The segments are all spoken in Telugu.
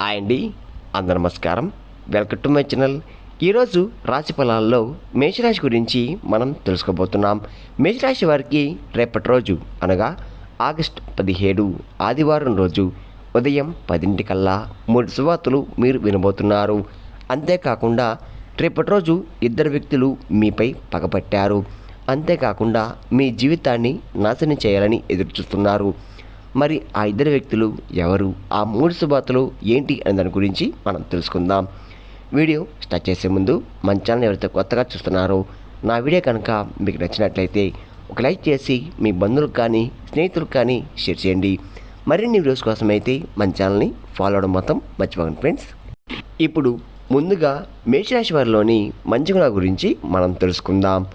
హాయ్ అండి అందరు నమస్కారం. Welcome to my channel. ఈరోజు రాశి ఫలాల్లో మేషరాశి గురించి మనం తెలుసుకోబోతున్నాం. మేషరాశి వారికి రేపటి రోజు అనగా ఆగస్ట్ పదిహేడు ఆదివారం రోజు ఉదయం పదింటికల్లా మూడు శువార్తలు మీరు వినబోతున్నారు. అంతేకాకుండా రేపటి రోజు ఇద్దరు వ్యక్తులు మీపై పగపట్టారు అంతేకాకుండా మీ జీవితాన్ని నాశనం చేయాలని ఎదురుచూస్తున్నారు. మరి ఆ ఇద్దరు వ్యక్తులు ఎవరు? ఆ మూడు శుభార్తలు ఏంటి అనే దాని గురించి మనం తెలుసుకుందాం. వీడియో స్టార్ట్ చేసే ముందు మన ఛానల్ ఎవరైతే కొత్తగా చూస్తున్నారో నా వీడియో కనుక మీకు నచ్చినట్లయితే ఒక లైక్ చేసి మీ బంధువులకు కానీ స్నేహితులకు కానీ షేర్ చేయండి. మరిన్ని వీడియోస్ కోసం అయితే మన ఛానల్ని ఫాలో అవడం మొత్తం మర్చిపోకండి ఫ్రెండ్స్. ఇప్పుడు ముందుగా మేషరాశి వారిలోని మంచి గుణాల గురించి మనం తెలుసుకుందాం.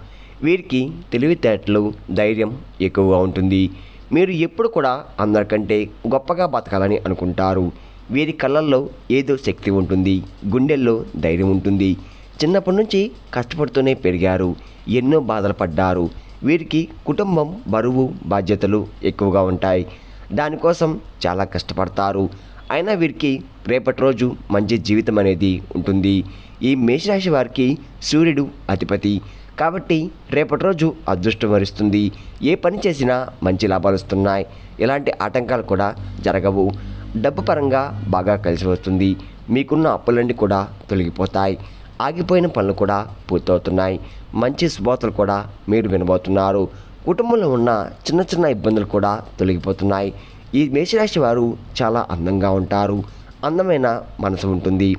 వీరికి తెలివితేటలు ధైర్యం ఎక్కువగా ఉంటుంది. మీరు ఎప్పుడు కూడా అందరికంటే గొప్పగా బతకాలని అనుకుంటారు. వీరి కళ్ళల్లో ఏదో శక్తి ఉంటుంది గుండెల్లో ధైర్యం ఉంటుంది. చిన్నప్పటి నుంచి కష్టపడుతూనే పెరిగారు ఎన్నో బాధలు పడ్డారు. వీరికి కుటుంబం బరువు బాధ్యతలు ఎక్కువగా ఉంటాయి. దానికోసం చాలా కష్టపడతారు. అయినా వీరికి రేపటి రోజు మంచి జీవితం అనేది ఉంటుంది. ఈ మేషరాశి వారికి సూర్యుడు అధిపతి. కాబట్టి రేపటి రోజు అదృష్టం వరిస్తుంది. ఏ పని చేసినా మంచి లాభాలు వస్తున్నాయి. ఎలాంటి ఆటంకాలు కూడా జరగవు. డబ్బు పరంగా బాగా కలిసి వస్తుంది. మీకున్న అప్పులన్నీ కూడా తొలగిపోతాయి. ఆగిపోయిన పనులు కూడా పూర్తవుతున్నాయి. మంచి శుభార్తలు కూడా మీరు వినబోతున్నారు. కుటుంబంలో ఉన్న చిన్న చిన్న ఇబ్బందులు కూడా తొలగిపోతున్నాయి. ఈ మేషరాశి వారు చాలా అందంగా ఉంటారు. అందమైన మనసు ఉంటుంది.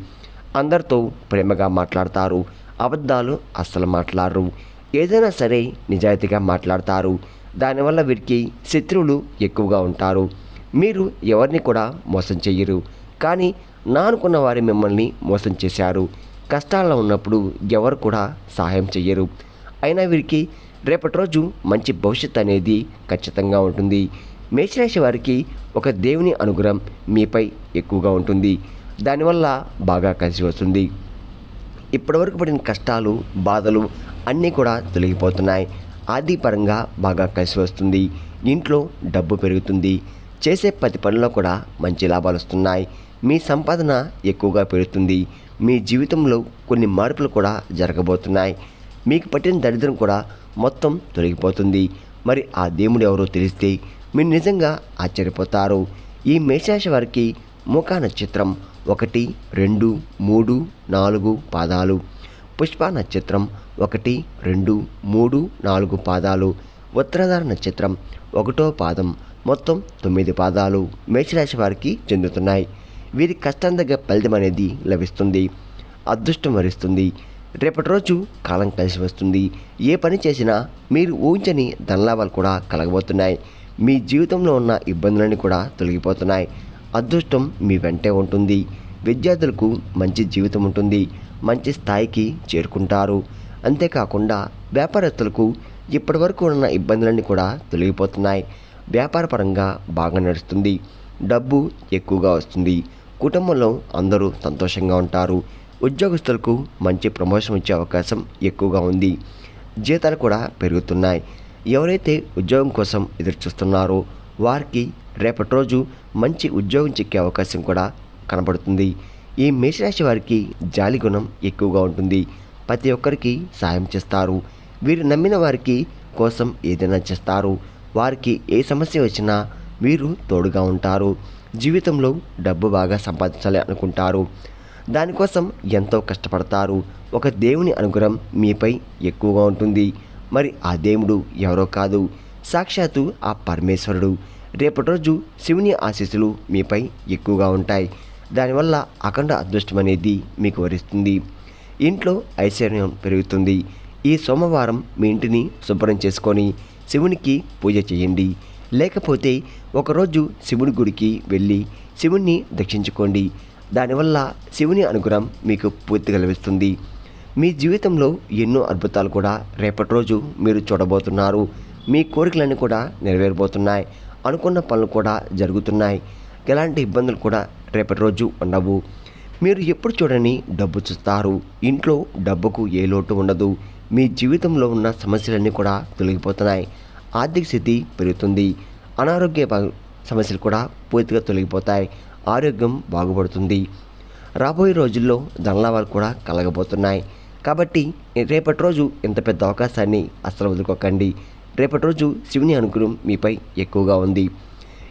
అందరితో ప్రేమగా మాట్లాడతారు. అబద్ధాలు అస్సలు మాట్లాడరు. ఏదైనా సరే నిజాయితీగా మాట్లాడతారు. దానివల్ల వీరికి శత్రువులు ఎక్కువగా ఉంటారు. మీరు ఎవరిని కూడా మోసం చేయరు. కానీ నా అనుకున్న వారి మిమ్మల్ని మోసం చేశారు. కష్టాల్లో ఉన్నప్పుడు ఎవరు కూడా సహాయం చెయ్యరు. అయినా వీరికి రేపటి రోజు మంచి భవిష్యత్ అనేది ఖచ్చితంగా ఉంటుంది. మేషరాశి వారికి ఒక దేవుని అనుగ్రహం మీపై ఎక్కువగా ఉంటుంది. దానివల్ల బాగా కలిసి వస్తుంది. ఇప్పటివరకు పడిన కష్టాలు బాధలు అన్నీ కూడా తొలగిపోతున్నాయి. ఆర్థికపరంగా బాగా కలిసి వస్తుంది. ఇంట్లో డబ్బు పెరుగుతుంది. చేసే ప్రతి పనిలో కూడా మంచి లాభాలు వస్తున్నాయి. మీ సంపాదన ఎక్కువగా పెరుగుతుంది. మీ జీవితంలో కొన్ని మార్పులు కూడా జరగబోతున్నాయి. మీకు పట్టిన దరిద్రం కూడా మొత్తం తొలగిపోతుంది. మరి ఆ దేవుడు ఎవరో తెలిస్తే మీరు నిజంగా ఆశ్చర్యపోతారు. ఈ మేషరాశి వారికి ముఖ నక్షత్రం ఒకటి రెండు మూడు నాలుగు పాదాలు. పుష్ప నక్షత్రం ఒకటి రెండు మూడు నాలుగు పాదాలు. ఉత్తరాధార నక్షత్రం ఒకటో పాదం మొత్తం తొమ్మిది పాదాలు మేషరాశి వారికి చెందుతున్నాయి. వీరి కష్టం దగ్గర ఫలితం అనేది లభిస్తుంది. అదృష్టం వరిస్తుంది. రేపటి రోజు కాలం కలిసి వస్తుంది. ఏ పని చేసినా మీరు ఊహించని ధనలాభాలు కూడా కలగబోతున్నాయి. మీ జీవితంలో ఉన్న ఇబ్బందులన్నీ కూడా తొలగిపోతున్నాయి. అదృష్టం మీ వెంటే ఉంటుంది. విద్యార్థులకు మంచి జీవితం ఉంటుంది. మంచి స్థాయికి చేరుకుంటారు. అంతేకాకుండా వ్యాపారస్తులకు ఇప్పటివరకు ఉన్న ఇబ్బందులన్నీ కూడా తొలగిపోతున్నాయి. వ్యాపారపరంగా బాగా నడుస్తుంది. డబ్బు ఎక్కువగా వస్తుంది. కుటుంబంలో అందరూ సంతోషంగా ఉంటారు. ఉద్యోగస్తులకు మంచి ప్రమోషన్ వచ్చే అవకాశం ఎక్కువగా ఉంది. జీతాలు కూడా పెరుగుతున్నాయి. ఎవరైతే ఉద్యోగం కోసం ఎదురు చూస్తున్నారో వారికి రేపటి రోజు మంచి ఉద్యోగం చిక్కే అవకాశం కూడా కనబడుతుంది. ఈ మేషరాశి వారికి జాలి గుణం ఎక్కువగా ఉంటుంది. ప్రతి ఒక్కరికి సాయం చేస్తారు. వీరు నమ్మిన వారికి కోసం ఏదైనా చేస్తారు. వారికి ఏ సమస్య వచ్చినా వీరు తోడుగా ఉంటారు. జీవితంలో డబ్బు బాగా సంపాదించాలి అనుకుంటారు. దానికోసం ఎంతో కష్టపడతారు. ఒక దేవుని అనుగ్రహం మీపై ఎక్కువగా ఉంటుంది. మరి ఆ దేవుడు ఎవరో కాదు. సాక్షాత్తు ఆ పరమేశ్వరుడు. రేపటి రోజు శివుని ఆశీస్సులు మీపై ఎక్కువగా ఉంటాయి. దానివల్ల అఖండ అదృష్టం అనేది మీకు వరిస్తుంది. ఇంట్లో ఐశ్వర్యం పెరుగుతుంది. ఈ సోమవారం మీ ఇంటిని శుభ్రం చేసుకొని శివునికి పూజ చేయండి. లేకపోతే ఒకరోజు శివుని గుడికి వెళ్ళి శివుణ్ణి దక్షించుకోండి. దానివల్ల శివుని అనుగ్రహం మీకు పూర్తిగా లభిస్తుంది మీ జీవితంలో ఎన్నో అద్భుతాలు కూడా రేపటి రోజు మీరు చూడబోతున్నారు. మీ కోరికలన్నీ కూడా నెరవేరబోతున్నాయి. అనుకున్న పనులు కూడా జరుగుతున్నాయి. ఎలాంటి ఇబ్బందులు కూడా రేపటి రోజు ఉండవు. మీరు ఎప్పుడు చూడని డబ్బు చూస్తారు. ఇంట్లో డబ్బుకు ఏ లోటు ఉండదు. మీ జీవితంలో ఉన్న సమస్యలన్నీ కూడా తొలగిపోతున్నాయి. ఆర్థిక స్థితి పెరుగుతుంది. అనారోగ్య సమస్యలు కూడా పూర్తిగా తొలగిపోతాయి. ఆరోగ్యం బాగుపడుతుంది. రాబోయే రోజుల్లో ధనలాభాలు కూడా కలగబోతున్నాయి. కాబట్టి రేపటి రోజు ఇంత పెద్ద అవకాశాన్ని అస్సలు వదులుకోకండి. రేపటి రోజు శివుని అనుగ్రహం మీపై ఎక్కువగా ఉంది.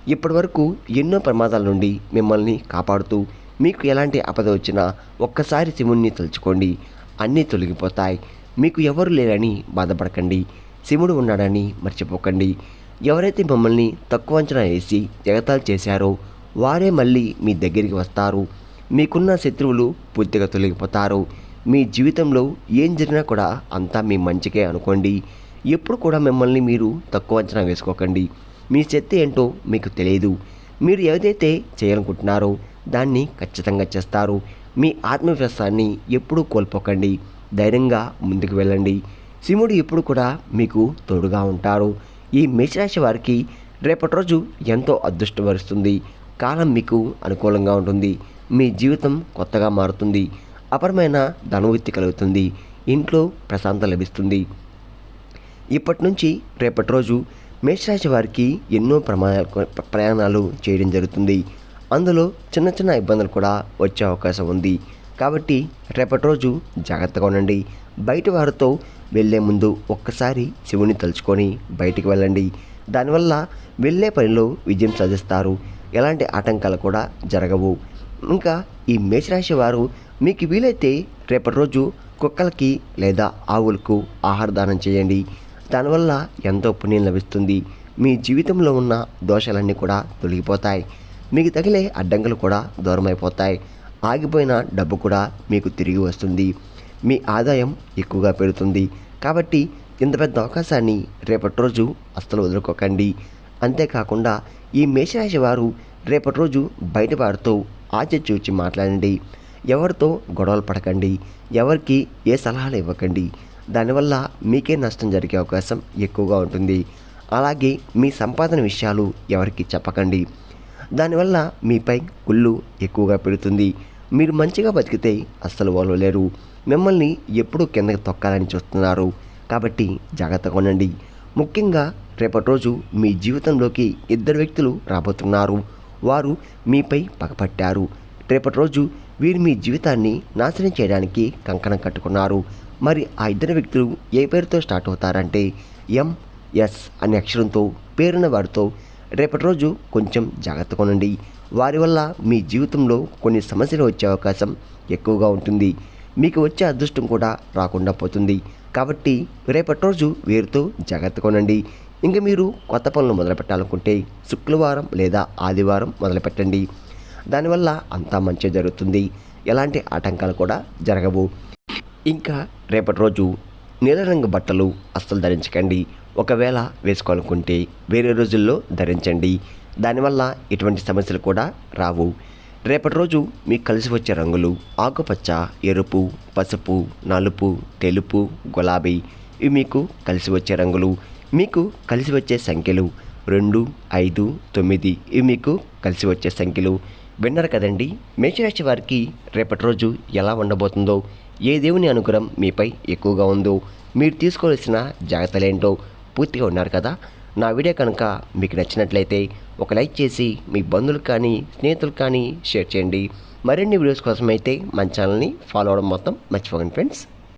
ఇప్పటివరకు ఎన్నో ప్రమాదాల నుండి మిమ్మల్ని కాపాడుతూ మీకు ఎలాంటి ఆపద వచ్చినా ఒక్కసారి శివుణ్ణి తలుచుకోండి. అన్నీ తొలగిపోతాయి. మీకు ఎవరు లేరని బాధపడకండి. శివుడు ఉన్నాడని మర్చిపోకండి. ఎవరైతే మిమ్మల్ని తక్కువ అంచనా వేసి ఎగతాలు చేశారో వారే మళ్ళీ మీ దగ్గరికి వస్తారు. మీకున్న శత్రువులు పూర్తిగా తొలగిపోతారు. మీ జీవితంలో ఏం జరిగినా కూడా అంతా మీ మంచికే అనుకోండి. ఎప్పుడు కూడా మిమ్మల్ని మీరు తక్కువ అంచనా వేసుకోకండి. మీ శక్తి ఏంటో మీకు తెలియదు. మీరు ఏదైతే చేయాలనుకుంటున్నారో దాన్ని ఖచ్చితంగా చేస్తారు. మీ ఆత్మవిశ్వాసాన్ని ఎప్పుడూ కోల్పోకండి. ధైర్యంగా ముందుకు వెళ్ళండి. శివుడు ఎప్పుడు కూడా మీకు తోడుగా ఉంటారు ఈ మేషరాశి వారికి రేపటి రోజు ఎంతో అదృష్టం వరుస్తుంది. కాలం మీకు అనుకూలంగా ఉంటుంది. మీ జీవితం కొత్తగా మారుతుంది. అపరమైన ధనవృత్తి కలుగుతుంది. ఇంట్లో ప్రశాంతత లభిస్తుంది. ఇప్పటి నుంచి రేపటి రోజు మేషరాశి వారికి ఎన్నో ప్రమాణాలు ప్రయాణాలు చేయడం జరుగుతుంది. అందులో చిన్న చిన్న ఇబ్బందులు కూడా వచ్చే అవకాశం ఉంది. కాబట్టి రేపటి రోజు జాగ్రత్తగా ఉండండి. బయట వారితో వెళ్ళే ముందు ఒక్కసారి శివుని తలుచుకొని బయటికి వెళ్ళండి. దానివల్ల వెళ్ళే పనిలో విజయం సాధిస్తారు. ఎలాంటి ఆటంకాలు కూడా జరగవు. ఇంకా ఈ మేషరాశి వారు మీకు వీలైతే రేపటి రోజు కుక్కలకి లేదా ఆవులకు ఆహార దానం చేయండి. దానివల్ల ఎంతో పుణ్యం లభిస్తుంది. మీ జీవితంలో ఉన్న దోషాలన్నీ కూడా తొలగిపోతాయి. మీకు తగిలే అడ్డంకులు కూడా దూరమైపోతాయి. ఆగిపోయిన డబ్బు కూడా మీకు తిరిగి వస్తుంది. మీ ఆదాయం ఎక్కువగా పెరుగుతుంది. కాబట్టి ఇంత పెద్ద అవకాశాన్ని రేపటి రోజు అస్సలు వదులుకోకండి. అంతేకాకుండా ఈ మేషరాశి వారు రేపటి రోజు బయట వారితో మాట్లాడండి. ఎవరితో గొడవలు పడకండి. ఎవరికి ఏ సలహాలు ఇవ్వకండి. దానివల్ల మీకే నష్టం జరిగే అవకాశం ఎక్కువగా ఉంటుంది. అలాగే మీ సంపాదన విషయాలు ఎవరికి చెప్పకండి. దానివల్ల మీపై కుళ్ళు ఎక్కువగా పెడుతుంది. మీరు మంచిగా బతికితే అస్సలు లేరు. మిమ్మల్ని ఎప్పుడూ కిందకి తొక్కాలని చూస్తున్నారు. కాబట్టి జాగ్రత్తగా ఉండండి. ముఖ్యంగా రేపటి రోజు మీ జీవితంలోకి ఇద్దరు వ్యక్తులు రాబోతున్నారు. వారు మీపై పగపట్టారు. రేపటి రోజు వీరు మీ జీవితాన్ని నాశనం చేయడానికి కంకణం కట్టుకున్నారు. మరి ఆ ఇద్దరు వ్యక్తులు ఏ పేరుతో స్టార్ట్ అవుతారంటే ఎం ఎస్ అనే అక్షరంతో పేరున్న వారితో రేపటి రోజు కొంచెం జాగ్రత్తగా ఉండండి. వారి వల్ల మీ జీవితంలో కొన్ని సమస్యలు వచ్చే అవకాశం ఎక్కువగా ఉంటుంది. మీకు వచ్చే అదృష్టం కూడా రాకుండా పోతుంది. కాబట్టి రేపటి రోజు వీరితో జాగ్రత్తగా ఉండండి. ఇంకా మీరు కొత్త పనులు మొదలు పెట్టాలనుకుంటే శుక్రవారం లేదా ఆదివారం మొదలుపెట్టండి. దానివల్ల అంతా మంచి జరుగుతుంది. ఎలాంటి ఆటంకాలు కూడా జరగవు. ఇంకా రేపటి రోజు నీలరంగు బట్టలు అస్సలు ధరించకండి. ఒకవేళ వేసుకోవాలనుకుంటే వేరే రోజుల్లో ధరించండి. దానివల్ల ఎటువంటి సమస్యలు కూడా రావు. రేపటి రోజు మీకు కలిసి వచ్చే రంగులు ఆకుపచ్చ ఎరుపు పసుపు నలుపు తెలుపు గులాబీ ఇవి మీకు కలిసి వచ్చే రంగులు. మీకు కలిసి వచ్చే సంఖ్యలు రెండు ఐదు తొమ్మిది ఇవి మీకు కలిసి వచ్చే సంఖ్యలు. విన్నారు కదండి. మేషరాశి వారికి రేపటి రోజు ఎలా ఉండబోతుందో ఏ దేవుని అనుగ్రహం మీపై ఎక్కువగా ఉందో మీరు తీసుకోవాల్సిన జాగ్రత్తలేంటో పూర్తిగా ఉన్నారు కదా. నా వీడియో కనుక మీకు నచ్చినట్లయితే ఒక లైక్ చేసి మీ బంధువులు కానీ స్నేహితులు కానీ షేర్ చేయండి. మరిన్ని వీడియోస్ కోసం అయితే మన ఛానల్ని ఫాలో అవడం మొత్తం మర్చిపోకండి ఫ్రెండ్స్.